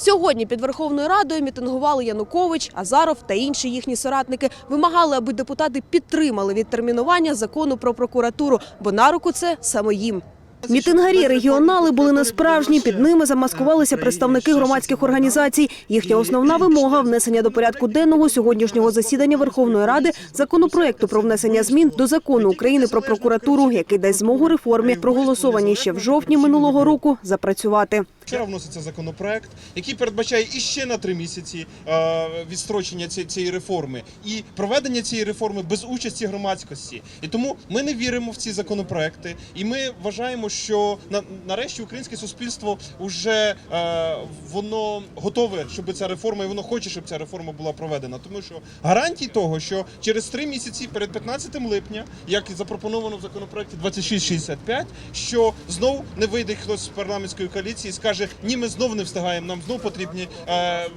Сьогодні під Верховною Радою мітингували Янукович, Азаров та інші їхні соратники. Вимагали, аби депутати підтримали відтермінування закону про прокуратуру, бо на руку це саме їм. Мітингарі регіонали були не справжні. Під ними замаскувалися представники громадських організацій. Їхня основна вимога внесення до порядку денного сьогоднішнього засідання Верховної Ради законопроекту про внесення змін до закону України про прокуратуру, який дасть змогу реформі, проголосованій ще в жовтні минулого року, запрацювати. Вчора вноситься законопроект, який передбачає іще на три місяці е, відстрочення цієї реформи і проведення цієї реформи без участі громадськості. І тому ми не віримо в ці законопроекти, і ми вважаємо, що на, нарешті українське суспільство вже е, воно готове, щоб ця реформа, і воно хоче, щоб ця реформа була проведена. Тому що гарантій того, що через три місяці перед 15 липня, як і запропоновано в законопроекті 2665, що знов не вийде хтось з парламентської коаліції і скаже, ні, ми знов не встигаємо, нам знов потрібні е,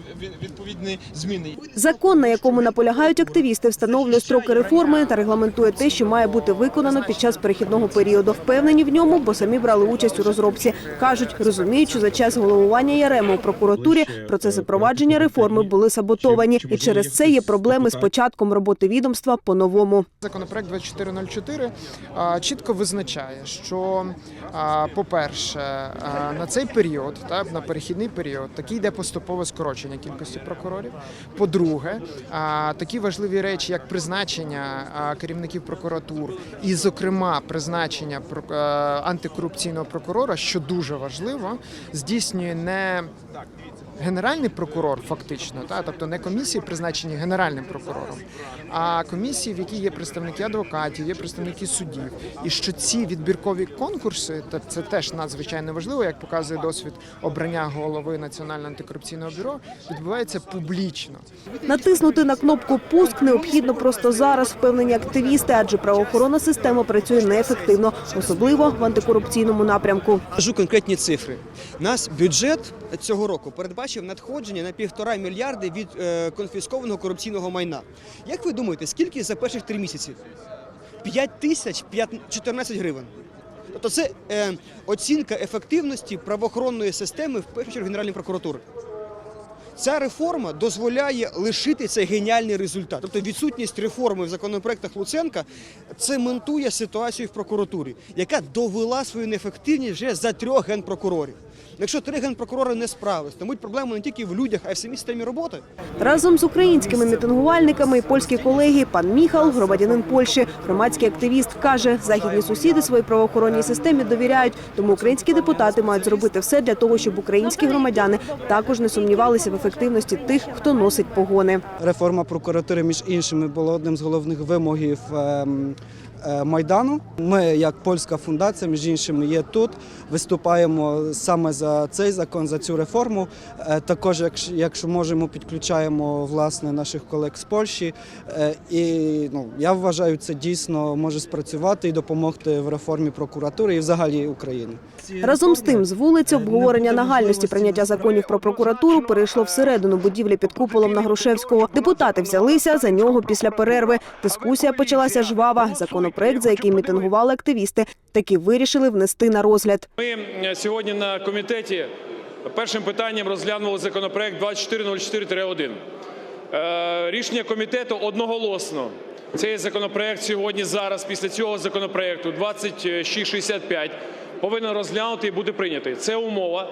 відповідні зміни. Закон, на якому наполягають активісти, встановлює строки реформи та регламентує те, що має бути виконано під час перехідного періоду. Впевнені в ньому, бо самі брали участь у розробці. кажуть, розуміють, що за час головування Ярема у прокуратурі процеси провадження реформи були саботовані, і через це є проблеми з початком роботи відомства по-новому. Законопроект 2404 а, чітко визначає, що, по-перше, на цей період, та, на перехідний період, такі йде поступове скорочення кількості прокурорів. По-друге, такі важливі речі, як призначення керівників прокуратур, і, зокрема, призначення про- а, антикорупційного прокурора, що дуже важливо, здійснює не Генеральний прокурор, фактично, та тобто не комісії, призначені генеральним прокурором, а комісії, в якій є представники адвокатів, є представники суддів, і що ці відбіркові конкурси, та це теж надзвичайно важливо, як показує досвід обрання голови Національного антикорупційного бюро, відбувається публічно. Натиснути на кнопку «Пуск» необхідно просто зараз, впевнені активісти, адже правоохоронна система працює неефективно, особливо в антикорупційному напрямку. Кажу конкретні цифри. Нас бюджет цього року передбачив надходження на півтора мільярди від е, конфіскованого корупційного майна. Як ви думаєте, скільки за перших три місяці? 5 тисяч 14 гривень. Тобто це е, оцінка ефективності правоохоронної системи в першу чергу Генеральної прокуратури. Ця реформа дозволяє лишити цей геніальний результат. Тобто відсутність реформи в законопроектах Луценка цементує ситуацію в прокуратурі, яка довела свою неефективність вже за трьох генпрокурорів. Якщо три генпрокурори не справились, то мабуть проблема не тільки в людях, а й в самій системі роботи. Разом з українськими мітингувальниками і польські колеги пан Міхал, громадянин Польщі, громадський активіст, каже, західні сусіди своїй правоохоронній системі довіряють, тому українські депутати мають зробити все для того, щоб українські громадяни також не сумнівалися в ефективності тих, хто носить погони. Реформа прокуратури, між іншими, була одним з головних вимогів ем, Майдану. Ми, як польська фундація, між іншими, є тут. Виступаємо саме за цей закон, за цю реформу. Е, Також, якщо, можемо, підключаємо власне наших колег з Польщі. Е, І ну, я вважаю, це дійсно може спрацювати і допомогти в реформі прокуратури і взагалі України. Разом з тим, з вулиці обговорення нагальності прийняття законів про прокуратуру перейшло всередину будівлі під куполом на Грушевського. Депутати взялися за нього після перерви. Дискусія почалася жвава. Законопроект, за який мітингували активісти, таки вирішили внести на розгляд. Ми е, сьогодні на комітеті першим питанням розглянули законопроект 2404-1. Е, Рішення комітету одноголосно. Цей законопроект сьогодні зараз, після цього законопроекту 2665, повинен розглянути і бути прийнятий. Це умова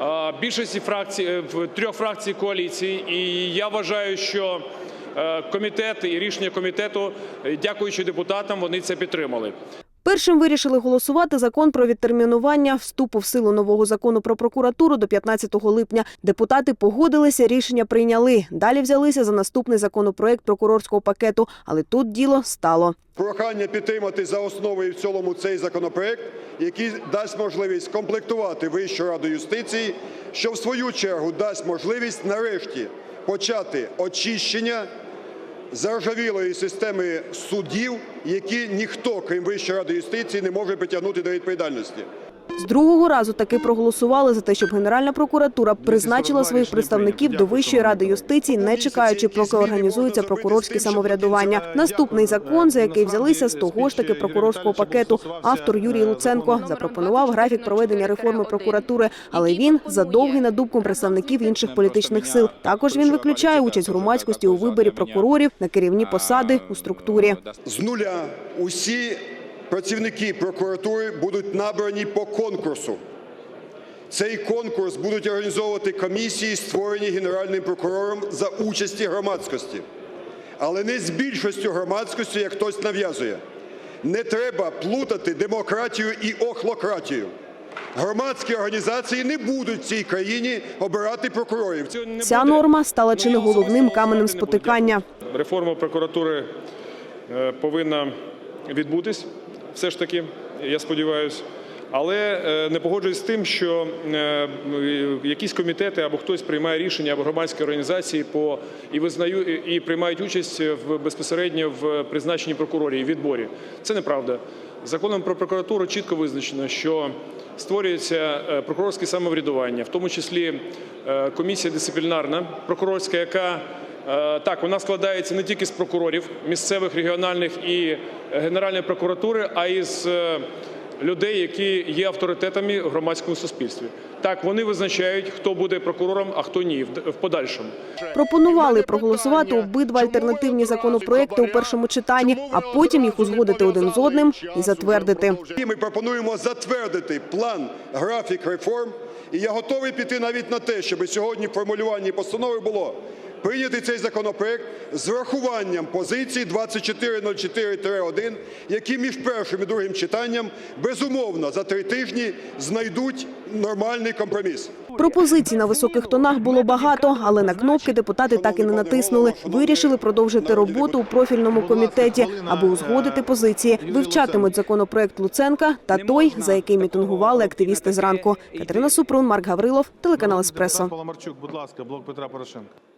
е, більшості фракцій трьох фракцій коаліції. І я вважаю, що комітет і рішення комітету, е, дякуючи депутатам, вони це підтримали. Першим вирішили голосувати закон про відтермінування вступу в силу нового закону про прокуратуру до 15 липня. Депутати погодилися, рішення прийняли. Далі взялися за наступний законопроект прокурорського пакету, але тут діло стало. Прохання підтримати за основу і в цілому цей законопроект, який дасть можливість комплектувати Вищу раду юстиції, що в свою чергу дасть можливість нарешті почати очищення заржавілої системи судів, які ніхто, крім Вищої ради юстиції, не може притягнути до відповідальності. З другого разу таки проголосували за те, щоб Генеральна прокуратура призначила своїх представників до Вищої ради юстиції, не чекаючи, поки організується прокурорське самоврядування. Наступний закон, за який взялися з того ж таки прокурорського пакету, автор Юрій Луценко запропонував графік проведення реформи прокуратури, але він задовгий над дубком представників інших політичних сил. Також він виключає участь громадськості у виборі прокурорів на керівні посади у структурі. З нуля усі працівники прокуратури будуть набрані по конкурсу. Цей конкурс будуть організовувати комісії, створені Генеральним прокурором за участі громадськості. Але не з більшістю громадськості, як хтось нав'язує. Не треба плутати демократію і охлократію. Громадські організації не будуть в цій країні обирати прокурорів. Ця норма стала чи не головним каменем спотикання. Реформа прокуратури повинна відбутись, все ж таки, я сподіваюся. Але е, не погоджуюсь з тим, що е, якісь комітети або хтось приймає рішення або громадські організації по і визнаю і приймають участь в безпосередньо в призначенні прокурорів і відборі. Це неправда. Законом про прокуратуру чітко визначено, що створюється е, прокурорське самоврядування, в тому числі е, комісія дисциплінарна прокурорська, яка Е, Так, вона складається не тільки з прокурорів місцевих, регіональних і е, Генеральної прокуратури, а й з е, людей, які є авторитетами в громадському суспільстві. Так, вони визначають, хто буде прокурором, а хто ні в в подальшому. Пропонували проголосувати обидва альтернативні законопроекти у першому читанні, а потім їх узгодити один з одним і затвердити. Ми пропонуємо затвердити план, графік реформ. І я готовий піти навіть на те, щоб сьогодні в формулюванні постанови було прийняти цей законопроект з врахуванням позиції 2404-1, які між першим і другим читанням безумовно за три тижні знайдуть нормальний компроміс. Пропозицій на високих тонах було багато, але на кнопки депутати так і не натиснули. Вирішили продовжити роботу у профільному комітеті, аби узгодити позиції. Вивчатимуть законопроект Луценка та той, за який мітингували активісти зранку. Катерина Супрун, Марк Гаврилов, телеканал Еспресо. Будь ласка, блок Петра Порошенка.